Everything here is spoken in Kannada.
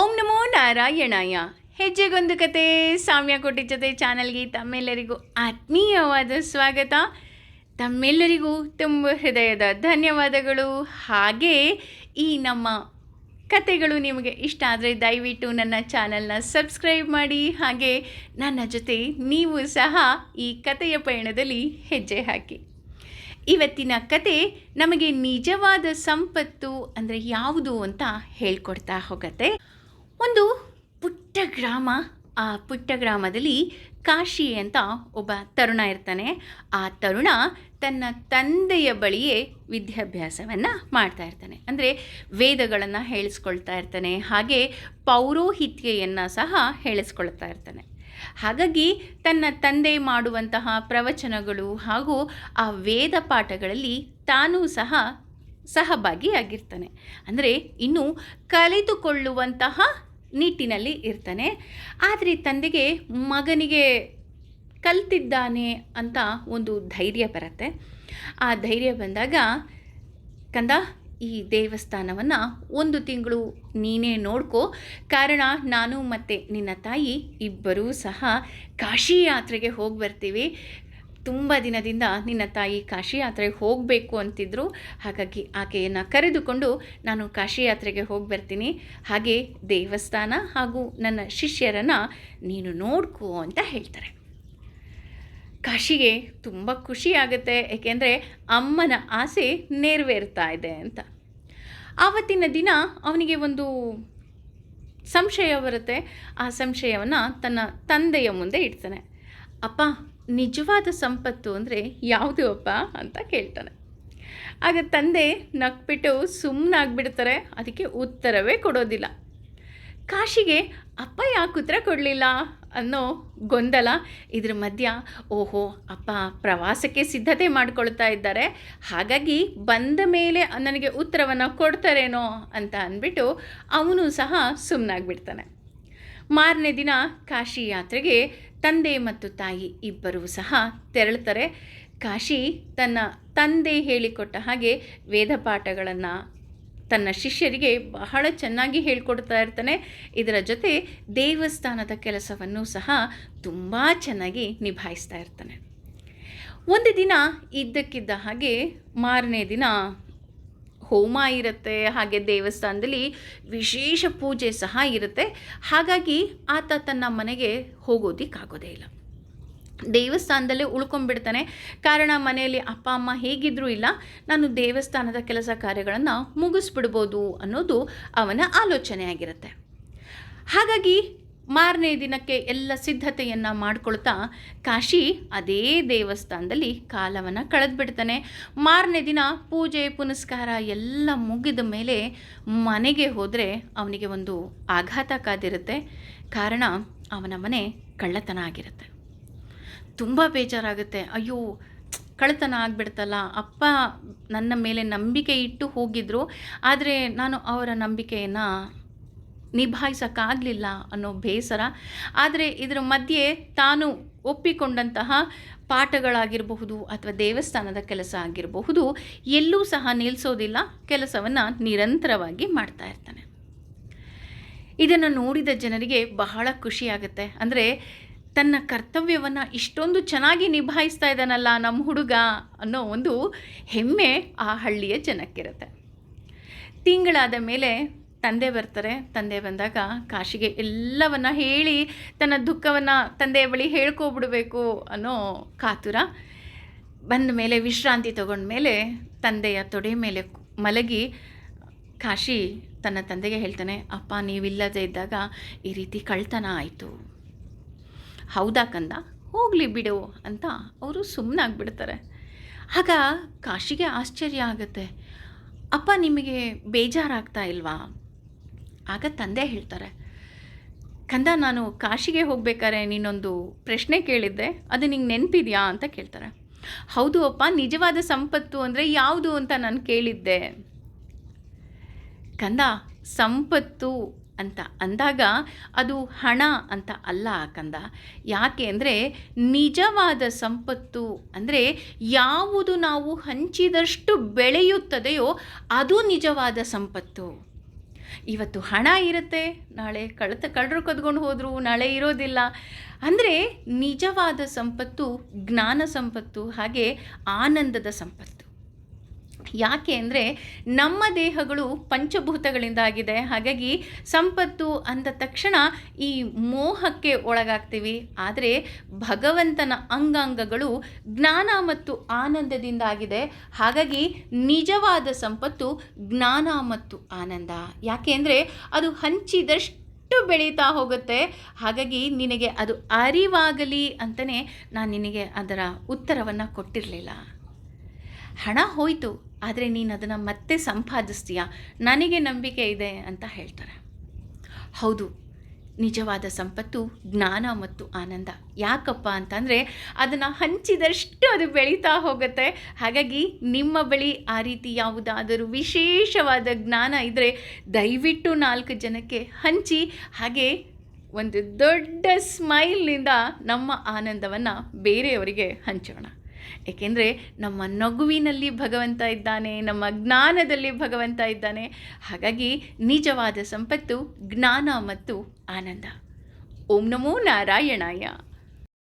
ಓಂ ನಮೋ ನಾರಾಯಣಾಯ. ಹೆಜ್ಜೆಗೊಂದು ಕತೆ ಸಾಮ್ಯ ಕೋಟಿ ಜೊತೆ ಚಾನಲ್ಗೆ ತಮ್ಮೆಲ್ಲರಿಗೂ ಆತ್ಮೀಯವಾದ ಸ್ವಾಗತ. ತಮ್ಮೆಲ್ಲರಿಗೂ ತುಂಬ ಹೃದಯದ ಧನ್ಯವಾದಗಳು. ಹಾಗೆ ಈ ನಮ್ಮ ಕತೆಗಳು ನಿಮಗೆ ಇಷ್ಟ ಆದರೆ ದಯವಿಟ್ಟು ನನ್ನ ಚಾನಲ್ನ ಸಬ್ಸ್ಕ್ರೈಬ್ ಮಾಡಿ. ಹಾಗೆ ನನ್ನ ಜೊತೆ ನೀವು ಸಹ ಈ ಕತೆಯ ಪಯಣದಲ್ಲಿ ಹೆಜ್ಜೆ ಹಾಕಿ. ಇವತ್ತಿನ ಕತೆ ನಮಗೆ ನಿಜವಾದ ಸಂಪತ್ತು ಅಂದರೆ ಯಾವುದು ಅಂತ ಹೇಳ್ಕೊಡ್ತಾ ಹೋಗತ್ತೆ. ಒಂದು ಪುಟ್ಟ ಗ್ರಾಮ, ಆ ಪುಟ್ಟ ಗ್ರಾಮದಲ್ಲಿ ಕಾಶಿ ಅಂತ ಒಬ್ಬ ತರುಣ ಇರ್ತಾನೆ. ಆ ತರುಣ ತನ್ನ ತಂದೆಯ ಬಳಿಯೇ ವಿದ್ಯಾಭ್ಯಾಸವನ್ನು ಮಾಡ್ತಾ ಇರ್ತಾನೆ. ಅಂದರೆ ವೇದಗಳನ್ನು ಹೇಳಿಸ್ಕೊಳ್ತಾ ಇರ್ತಾನೆ, ಹಾಗೆ ಪೌರೋಹಿತ್ಯೆಯನ್ನು ಸಹ ಹೇಳಿಸ್ಕೊಳ್ತಾ ಇರ್ತಾನೆ. ಹಾಗಾಗಿ ತನ್ನ ತಂದೆ ಮಾಡುವಂತಹ ಪ್ರವಚನಗಳು ಹಾಗೂ ಆ ವೇದ ಪಾಠಗಳಲ್ಲಿ ತಾನೂ ಸಹ ಸಹಭಾಗಿಯಾಗಿರ್ತಾನೆ. ಅಂದರೆ ಇನ್ನು ಕಲಿತುಕೊಳ್ಳುವಂತಹ ನಿಟ್ಟಿನಲ್ಲಿ ಇರ್ತಾನೆ. ಆದರೆ ತಂದೆಗೆ ಮಗನಿಗೆ ಕಲ್ತಿದ್ದಾನೆ ಅಂತ ಒಂದು ಧೈರ್ಯ ಬರುತ್ತೆ. ಆ ಧೈರ್ಯ ಬಂದಾಗ, ಕಂದ, ಈ ದೇವಸ್ಥಾನವನ್ನು ಒಂದು ತಿಂಗಳು ನೀನೇ ನೋಡ್ಕೋ. ಕಾರಣ, ನಾನು ಮತ್ತು ನಿನ್ನ ತಾಯಿ ಇಬ್ಬರೂ ಸಹ ಕಾಶಿ ಯಾತ್ರೆಗೆ ಹೋಗಿ ಬರ್ತೀವಿ ತುಂಬ ದಿನದಿಂದ ನಿನ್ನ ತಾಯಿ ಕಾಶಿ ಯಾತ್ರೆಗೆ ಹೋಗಬೇಕು ಅಂತಿದ್ರು. ಹಾಗಾಗಿ ಆಕೆಯನ್ನು ಕರೆದುಕೊಂಡು ನಾನು ಕಾಶಿ ಯಾತ್ರೆಗೆ ಹೋಗಿ ಬರ್ತೀನಿ. ಹಾಗೆ ದೇವಸ್ಥಾನ ಹಾಗೂ ನನ್ನ ಶಿಷ್ಯರನ್ನು ನೀನು ನೋಡ್ಕೋ ಅಂತ ಹೇಳ್ತಾರೆ. ಕಾಶಿಗೆ ತುಂಬ ಖುಷಿ ಆಗುತ್ತೆ. ಏಕೆಂದರೆ ಅಮ್ಮನ ಆಸೆ ನೆರವೇರ್ತಾ ಇದೆ ಅಂತ. ಆವತ್ತಿನ ದಿನ ಅವನಿಗೆ ಒಂದು ಸಂಶಯ ಬರುತ್ತೆ. ಆ ಸಂಶಯವನ್ನು ತನ್ನ ತಂದೆಯ ಮುಂದೆ ಇಡ್ತಾನೆ. ಅಪ್ಪ ನಿಜವಾದ ಸಂಪತ್ತು ಅಂದರೆ ಯಾವುದು ಅಪ್ಪ ಅಂತ ಕೇಳ್ತಾನೆ. ಆಗ ತಂದೆ ನಕ್ಬಿಟ್ಟು ಸುಮ್ಮನಾಗ್ಬಿಡ್ತಾರೆ ಅದಕ್ಕೆ ಉತ್ತರವೇ ಕೊಡೋದಿಲ್ಲ. ಕಾಶಿಗೆ ಅಪ್ಪ ಯಾಕೆ ಉತ್ತರ ಕೊಡಲಿಲ್ಲ ಅನ್ನೋ ಗೊಂದಲ ಇದ್ರ ಮಧ್ಯ ಓಹೋ, ಅಪ್ಪ ಪ್ರವಾಸಕ್ಕೆ ಸಿದ್ಧತೆ ಮಾಡ್ಕೊಳ್ತಾ ಇದ್ದಾರೆ, ಹಾಗಾಗಿ ಬಂದ ಮೇಲೆ ನನಗೆ ಉತ್ತರವನ್ನು ಕೊಡ್ತಾರೇನೋ ಅಂತ ಅಂದ್ಬಿಟ್ಟು ಅವನು ಸಹ ಸುಮ್ಮನಾಗ್ಬಿಡ್ತಾನೆ ಮಾರನೇ ದಿನ ಕಾಶಿ ಯಾತ್ರೆಗೆ ತಂದೆ ಮತ್ತು ತಾಯಿ ಇಬ್ಬರೂ ಸಹ ತೆರಳುತ್ತಾರೆ. ಕಾಶಿ ತನ್ನ ತಂದೆ ಹೇಳಿಕೊಟ್ಟ ಹಾಗೆ ವೇದ ಪಾಠಗಳನ್ನು ತನ್ನ ಶಿಷ್ಯರಿಗೆ ಬಹಳ ಚೆನ್ನಾಗಿ ಹೇಳ್ಕೊಡ್ತಾ ಇರ್ತಾನೆ. ಇದರ ಜೊತೆ ದೇವಸ್ಥಾನದ ಕೆಲಸವನ್ನು ಸಹ ತುಂಬ ಚೆನ್ನಾಗಿ ನಿಭಾಯಿಸ್ತಾ ಇರ್ತಾನೆ. ಒಂದು ದಿನ ಇದ್ದಕ್ಕಿದ್ದ ಹಾಗೆ ಮಾರನೇ ದಿನ ಹೋಮ ಇರುತ್ತೆ, ಹಾಗೆ ದೇವಸ್ಥಾನದಲ್ಲಿ ವಿಶೇಷ ಪೂಜೆ ಸಹ ಇರುತ್ತೆ. ಹಾಗಾಗಿ ಆತ ತನ್ನ ಮನೆಗೆ ಹೋಗೋದಿಕ್ಕಾಗೋದೇ ಇಲ್ಲ. ದೇವಸ್ಥಾನದಲ್ಲೇ ಉಳ್ಕೊಂಡ್ಬಿಡ್ತಾನೆ. ಕಾರಣ ಮನೆಯಲ್ಲಿ ಅಪ್ಪ, ಅಮ್ಮ ಹೇಗಿದ್ರೂ ಇಲ್ಲ, ನಾನು ದೇವಸ್ಥಾನದ ಕೆಲಸ ಕಾರ್ಯಗಳನ್ನು ಮುಗಿಸ್ಬಿಡ್ಬೋದು ಅನ್ನೋದು ಅವನ ಆಲೋಚನೆ ಆಗಿರುತ್ತೆ ಹಾಗಾಗಿ ಮಾರನೇ ದಿನಕ್ಕೆ ಎಲ್ಲ ಸಿದ್ಧತೆಯನ್ನು ಮಾಡ್ಕೊಳ್ತಾ ಕಾಶಿ ಅದೇ ದೇವಸ್ಥಾನದಲ್ಲಿ ಕಾಲವನ್ನು ಕಳೆದ್ಬಿಡ್ತಾನೆ. ಮಾರನೇ ದಿನ ಪೂಜೆ, ಪುನಸ್ಕಾರ ಎಲ್ಲ ಮುಗಿದ ಮೇಲೆ ಮನೆಗೆ ಹೋದರೆ ಅವನಿಗೆ ಒಂದು ಆಘಾತ ಕಾದಿರುತ್ತೆ. ಕಾರಣ ಅವನ ಮನೆ ಕಳ್ಳತನ ಆಗಿರುತ್ತೆ. ತುಂಬ ಬೇಜಾರಾಗುತ್ತೆ. ಅಯ್ಯೋ, ಕಳ್ಳತನ ಆಗಿಬಿಡ್ತಲ್ಲ. ಅಪ್ಪ ನನ್ನ ಮೇಲೆ ನಂಬಿಕೆ ಇಟ್ಟು ಹೋಗಿದ್ರು. ಆದರೆ ನಾನು ಅವರ ನಂಬಿಕೆಯನ್ನು ನಿಭಾಯಿಸೋಕ್ಕಾಗಲಿಲ್ಲ ಅನ್ನೋ ಬೇಸರ. ಆದರೆ ಇದರ ಮಧ್ಯೆ ತಾನು ಒಪ್ಪಿಕೊಂಡಂತಹ ಪಾಠಗಳಾಗಿರಬಹುದು ಅಥವಾ ದೇವಸ್ಥಾನದ ಕೆಲಸ ಆಗಿರಬಹುದು, ಎಲ್ಲೂ ಸಹ ನಿಲ್ಲಿಸೋದಿಲ್ಲ ಕೆಲಸವನ್ನು ನಿರಂತರವಾಗಿ ಮಾಡ್ತಾ ಇರ್ತಾನೆ. ಇದನ್ನು ನೋಡಿದ ಜನರಿಗೆ ಬಹಳ ಖುಷಿಯಾಗುತ್ತೆ ಅಂದರೆ ತನ್ನ ಕರ್ತವ್ಯವನ್ನು ಇಷ್ಟೊಂದು ಚೆನ್ನಾಗಿ ನಿಭಾಯಿಸ್ತಾ ಇದ್ದಾನಲ್ಲ ನಮ್ಮ ಹುಡುಗ ಅನ್ನೋ ಒಂದು ಹೆಮ್ಮೆ ಆ ಹಳ್ಳಿಯ ಜನಕ್ಕಿರುತ್ತೆ. ತಿಂಗಳಾದ ಮೇಲೆ ತಂದೆ ಬರ್ತಾರೆ, ತಂದೆ ಬಂದಾಗ ಕಾಶಿಗೆ ಎಲ್ಲವನ್ನು ಹೇಳಿ, ತನ್ನ ದುಃಖವನ್ನು ತಂದೆಯ ಬಳಿ ಹೇಳ್ಕೊಬಿಡಬೇಕು ಅನ್ನೋ ಕಾತುರ. ಬಂದ ಮೇಲೆ ವಿಶ್ರಾಂತಿ ತಗೊಂಡ ಮೇಲೆ ತಂದೆಯ ತೊಡೆ ಮೇಲೆ ಮಲಗಿ ಕಾಶಿ ತನ್ನ ತಂದೆಗೆ ಹೇಳ್ತಾನೆ, ಅಪ್ಪ, ನೀವಿಲ್ಲದೆ ಇದ್ದಾಗ ಈ ರೀತಿ ಕಳ್ತನ ಆಯಿತು. ಹೌದಾ ಕಂದ? ಹೋಗಲಿ ಬಿಡು, ಅಂತ ಅವರು ಸುಮ್ಮನಾಗ್ಬಿಡ್ತಾರೆ ಆಗ ಕಾಶಿಗೆ ಆಶ್ಚರ್ಯ ಆಗುತ್ತೆ. ಅಪ್ಪ, ನಿಮಗೆ ಬೇಜಾರಾಗ್ತಾ ಇಲ್ವಾ? ಆಗ ತಂದೆ ಹೇಳ್ತಾರೆ, ಕಂದ, ನಾನು ಕಾಶಿಗೆ ಹೋಗ್ಬೇಕಾದ್ರೆ ನೀನೊಂದು ಪ್ರಶ್ನೆ ಕೇಳಿದ್ದೆ, ಅದು ನಿಂಗೆ ನೆನಪಿದೆಯಾ? ಅಂತ ಕೇಳ್ತಾರೆ. ಹೌದು ಅಪ್ಪ, ನಿಜವಾದ ಸಂಪತ್ತು ಅಂದರೆ ಯಾವುದು ಅಂತ ನಾನು ಕೇಳಿದ್ದೆ. ಕಂದ, ಸಂಪತ್ತು ಅಂತ ಅಂದಾಗ ಅದು ಹಣ ಅಂತ ಅಲ್ಲ ಕಂದ. ಯಾಕೆ ಅಂದರೆ ನಿಜವಾದ ಸಂಪತ್ತು ಅಂದರೆ ಯಾವುದು ನಾವು ಹಂಚಿದಷ್ಟು ಬೆಳೆಯುತ್ತದೆಯೋ ಅದು ನಿಜವಾದ ಸಂಪತ್ತು. ಇವತ್ತು ಹಣ ಇರುತ್ತೆ, ನಾಳೆ ಕಳತ ಕಳ್ಳರು ಕದ್ಕೊಂಡು ಹೋದರು, ನಾಳೆ ಇರೋದಿಲ್ಲ. ಅಂದರೆ ನಿಜವಾದ ಸಂಪತ್ತು, ಜ್ಞಾನ ಸಂಪತ್ತು, ಹಾಗೆ ಆನಂದದ ಸಂಪತ್ತು. ಯಾಕೆ ಅಂದರೆ ನಮ್ಮ ದೇಹಗಳು ಪಂಚಭೂತಗಳಿಂದ ಆಗಿದೆ ಹಾಗಾಗಿ ಸಂಪತ್ತು ಅಂದ ತಕ್ಷಣ ಈ ಮೋಹಕ್ಕೆ ಒಳಗಾಗ್ತೀವಿ. ಆದರೆ ಭಗವಂತನ ಅಂಗಾಂಗಗಳು ಜ್ಞಾನ ಮತ್ತು ಆನಂದದಿಂದ ಆಗಿದೆ ಹಾಗಾಗಿ ನಿಜವಾದ ಸಂಪತ್ತು ಜ್ಞಾನ ಮತ್ತು ಆನಂದ. ಯಾಕೆ ಅಂದರೆ ಅದು ಹಂಚಿದಷ್ಟು ಬೆಳೀತಾ ಹೋಗುತ್ತೆ. ಹಾಗಾಗಿ ನಿನಗೆ ಅದು ಅರಿವಾಗಲಿ ಅಂತಲೇ ನಾನು ನಿನಗೆ ಅದರ ಉತ್ತರವನ್ನು ಕೊಟ್ಟಿರಲಿಲ್ಲ. ಹಣ ಹೋಯಿತು, ಆದರೆ ನೀನು ಅದನ್ನು ಮತ್ತೆ ಸಂಪಾದಿಸ್ತೀಯ? ನನಗೆ ನಂಬಿಕೆ ಇದೆ ಅಂತ ಹೇಳ್ತಾರೆ. ಹೌದು, ನಿಜವಾದ ಸಂಪತ್ತು ಜ್ಞಾನ ಮತ್ತು ಆನಂದ. ಯಾಕಪ್ಪ ಅಂತಂದರೆ ಅದನ್ನು ಹಂಚಿದಷ್ಟು ಅದು ಬೆಳೀತಾ ಹೋಗುತ್ತೆ. ಹಾಗಾಗಿ ನಿಮ್ಮ ಬಳಿ ಆ ರೀತಿ ಯಾವುದಾದರೂ ವಿಶೇಷವಾದ ಜ್ಞಾನ ಇದ್ದರೆ ದಯವಿಟ್ಟು ನಾಲ್ಕು ಜನಕ್ಕೆ ಹಂಚಿ, ಹಾಗೆ ಒಂದು ದೊಡ್ಡ ಸ್ಮೈಲ್ನಿಂದ ನಮ್ಮ ಆನಂದವನ್ನು ಬೇರೆಯವರಿಗೆ ಹಂಚೋಣ. ಏಕೆಂದರೆ ನಮ್ಮ ನಗುವಿನಲ್ಲಿ ಭಗವಂತ ಇದ್ದಾನೆ, ನಮ್ಮ ಜ್ಞಾನದಲ್ಲಿ ಭಗವಂತ ಇದ್ದಾನೆ. ಹಾಗಾಗಿ ನಿಜವಾದ ಸಂಪತ್ತು ಜ್ಞಾನ ಮತ್ತು ಆನಂದ. ಓಂ ನಮೋ ನಾರಾಯಣಾಯ.